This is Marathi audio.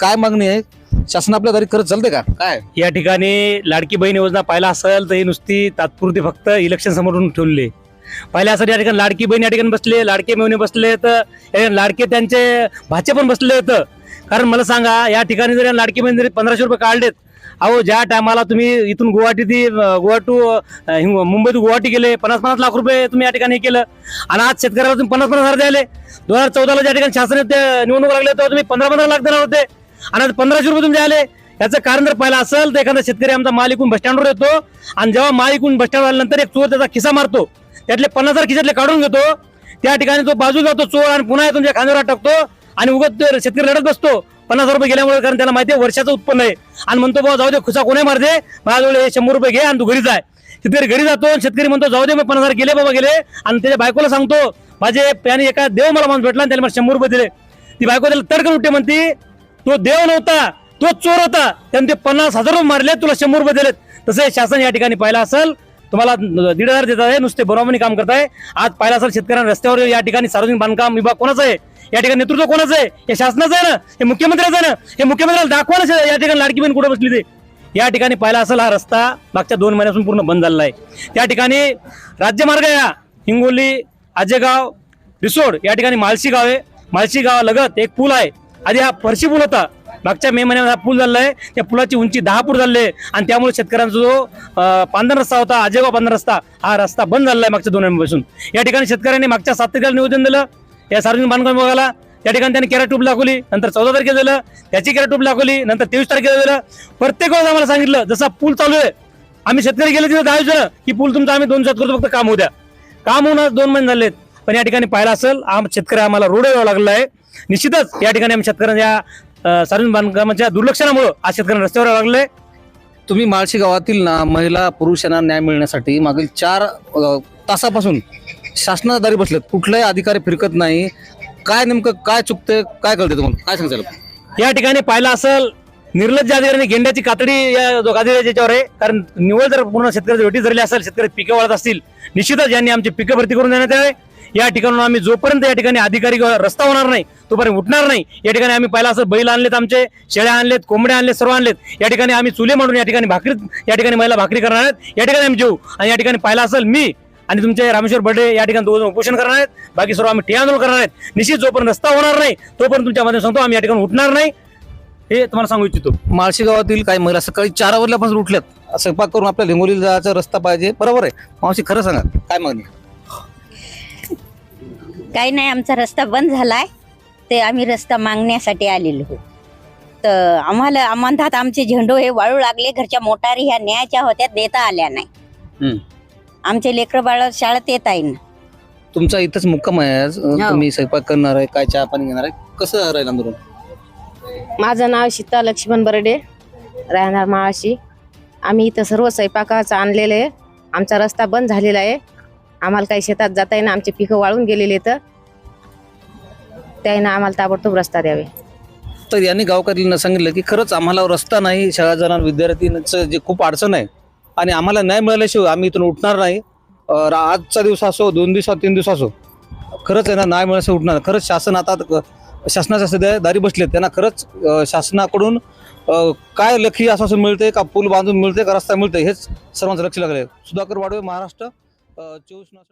काय मागणी आहे? शासन आपल्या दारी खरंच चालते का? काय? या ठिकाणी लाडकी बहीण योजना पाहिला असेल तर ही नुसती तात्पुरती फक्त इलेक्शन समोरून ठेवली पहिल्या असं या ठिकाणी लाडकी बहीण या ठिकाणी बसले लाडके मेवणे बसले तर हे लाडके त्यांचे भाचे पण बसले होतं. कारण मला सांगा या ठिकाणी जर या लाडकी बहीण जरी पंधराशे रुपये काढलेत अहो ज्या टायमाला तुम्ही इथून गुवाहाटी ती गोवा टू मुंबई टू गुवाहाटी गेले पन्नास पन्नास लाख रुपये तुम्ही या ठिकाणी हे केलं. आणि आज शेतकऱ्याला तुम्ही पन्नास पन्नास हजार द्यायले. दोन हजार चौदाला ज्या ठिकाणी शासन निवडणूक लागले तेव्हा तुम्ही पंधरा पंधरा लाख देणार होते. आणि पंधराशे रुपये तुमचे आले. याचं कारण जर पाहिलं असेल तर एखादा शेतकरी आमचा माल इकून बस स्टँडवर येतो. आणि जेव्हा माल इकून बस स्टँडवर आल्यानंतर एक चोर त्याचा खिसा मारतो. त्यातले पन्नास हजार खिशातले काढून घेतो. त्या ठिकाणी तो बाजू जातो चोर आणि पुन्हा तुमच्या खांद्यावर टाकतो. आणि उगत शेतकरी रडत बसतो. पन्नास हजार रुपये गेल्यामुळे कारण त्याला माहिती आहे वर्षाचं उत्पन्न आहे. आणि म्हणतो बाबा जाऊ दे खुसा कोणी मारते माझ्याजवळ हे शंभर रुपये घे आणि तू घरी जाय शेतकरी घरी जातो आणि शेतकरी म्हणतो जाऊ दे मी पन्नास हजार गेले बाबा गेले. आणि त्याच्या बायकोला सांगतो माझे त्याने एका देव मला माणूस भेटला आणि त्याला मला शंभर रुपये दिले. ती बायको त्याला तडकन उठते म्हणते तो देव नव्हता तो चोर होता. त्याने ते पन्नास हजार रुपये मारले तुला शंभर रुपये दिलेत. तसे शासन या ठिकाणी पाहिलं असेल तुम्हाला दीड हजार देत आहे नुसते बरोबरी काम करत आहे आज पाहिलं असेल शेतकऱ्यांना रस्त्यावर या ठिकाणी सार्वजनिक बांधकाम विभाग कोणाचं आहे? या ठिकाणी नेतृत्व कोणाचं आहे? हे शासनाचं आहे ना? हे मुख्यमंत्र्याचं आहे ना? हे मुख्यमंत्र्याला दाखवा या ठिकाणी लाडकी बहीण कुठे बसली ते. या ठिकाणी पाहिला असेल हा रस्ता मागच्या दोन महिन्यापासून पूर्ण बंद झालेला आहे. त्या ठिकाणी राज्यमार्ग आहे हिंगोली आजेगाव रिसोड या ठिकाणी माळशी गाव आहे. माळशी गावालगत एक पूल आहे. आधी हा फरशी पूल होता. मागच्या मे महिन्यात हा पूल झालेला आहे. त्या पुलाची उंची दहा फूट झाली आहे. आणि त्यामुळे शेतकऱ्यांचा जो पांधर रस्ता होता अजयगाव पांधर रस्ता हा रस्ता बंद झाला आहे मागच्या दोन महिन्यापासून. या ठिकाणी शेतकऱ्यांनी मागच्या सात तारखेला निवेदन दिलं. या सार्वजनिक बांधकाम विभागाला. त्या ठिकाणी त्यांनी केरा ट्यूब दाखवली नंतर चौदा तारखेला दिलं. त्याची केरा ट्यूब दाखवली नंतर तेवीस तारखेला दिलं. प्रत्येक वेळेस आम्हाला सांगितलं जसा पूल चालू आहे आम्ही शेतकरी गेले तिथे दहा दिवस की पूल तुमचा आम्ही दोन दिवसात करतो फक्त काम होऊ द्या. काम होऊन दोन महिने झालेत. पण या ठिकाणी पाहिलं असेल आम शेतकरी आम्हाला रोड यावं लागलेला आहे. निश्चितच या ठिकाणी आम्ही शेतकऱ्यांच्या सार्वजनिक बांधकामाच्या दुर्लक्षणामुळे आज शेतकऱ्यांना रस्त्यावर यावं लागलंय तुम्ही माळशी गावातील ना महिला पुरुषांना न्याय मिळण्यासाठी मागील चार तासापासून शासनाच्या दारी बसलेत. कुठलाही अधिकारी फिरकत नाही. काय नेमकं काय चुकतंय काय कळते तुम्हाला? काय सांगताल या ठिकाणी पाहिलं असेल निर्लज्ज अधिकाऱ्यांनी गेंड्याची कातडी या अधिकाऱ्याच्यावर आहे कारण निवड जर पूर्ण शेतकऱ्याची वेटी धरली असेल शेतकरी पिकं वाढत असतील निश्चितच यांनी आमची पिकं भरती करून देण्यात यावे. या ठिकाणून आम्ही जोपर्यंत या ठिकाणी अधिकारी किंवा रस्ता होणार नाही तोपर्यंत उठणार नाही. या ठिकाणी आम्ही पहिला असं बैल आणलेत आमचे शेळ्या आणलेत कोंबड्या आणलेत सर्व आणलेत. या ठिकाणी आम्ही चुले मांडून या ठिकाणी भाकरी या ठिकाणी महिला भाकरी करणार आहेत. या ठिकाणी आम्ही जेऊ. आणि या ठिकाणी पाहिला असेल मी आणि तुमचे रामेश्वर बर्डे या ठिकाणी दोन उपोषण करणार आहेत. बाकी सर्व आम्ही ठे आंदोलन करणार आहेत. निश्चित जोपर्यंत रस्ता होणार नाही तोपर्यंत तुमच्या मध्ये सांगतो आम्ही या ठिकाणी उठणार नाही. हे तुम्हाला सांगू इच्छितो. माळशी गावातील काही महिला सकाळी चार वाजल्यापासून उठल्यात. स्वयंपाक करून आपल्या लिंगोली जायचा रस्ता पाहिजे. बरोबर आहे. मावशी खरं सांगा. काय मागणी? काही नाही आमचा रस्ता बंद झालाय. ते आम्ही रस्ता मागण्यासाठी आलेलो आहोत. तर आम्हाला म्हणतात आमचे झेंडो हे वाळू लागले. घरच्या मोटारी ह्या न्यायच्या होत्या देता आल्या नाही. हम्म. आमचे लेकरं बाळ शाळेत येत आहे ना. तुमचा इथंच मुक्काम आहे आज. हो. तुम्ही स्वयंपाक करणार आहे काय चहा पाणी घेणार आहे? कसं राहील आंदोलन माझं नाव सीता लक्ष्मण बर्डे. राहणार माळाशी. आम्ही इथं सर्व स्वयंपाकाचं आणलेलं आहे. आमचा रस्ता बंद झालेला आहे. आम्हाला काही शेतात जाता येईना आमचे पिकं वाळून गेलेले तर त्याईनं आम्हाला ताबडतोब रस्ता द्यावे. तर यांनी गावकऱ्यांना सांगितलं की खरंच आम्हाला रस्ता नाही शाळा जाणार विद्यार्थ्यांचं जे खूप अडचण आहे आणि आम्हाला न्याय मिळाल्याशिवाय आम्ही इथून उठणार नाही. रा- आजचा दिवस असो दोन दिवस तीन दिवस असो खरंच यांना नाही न्याय मिळाल्याशिवाय उठणार खरंच शासन आता शासनाच्या सध्या दारी बसले त्यांना खरंच शासनाकडून काय लखी आश्वासन मिळते का पूल बांधून मिळते का रस्ता मिळते हेच सर्वांचं लक्ष लागलं आहे सुधाकर वाडवे महाराष्ट्र. चोवीस नऊ-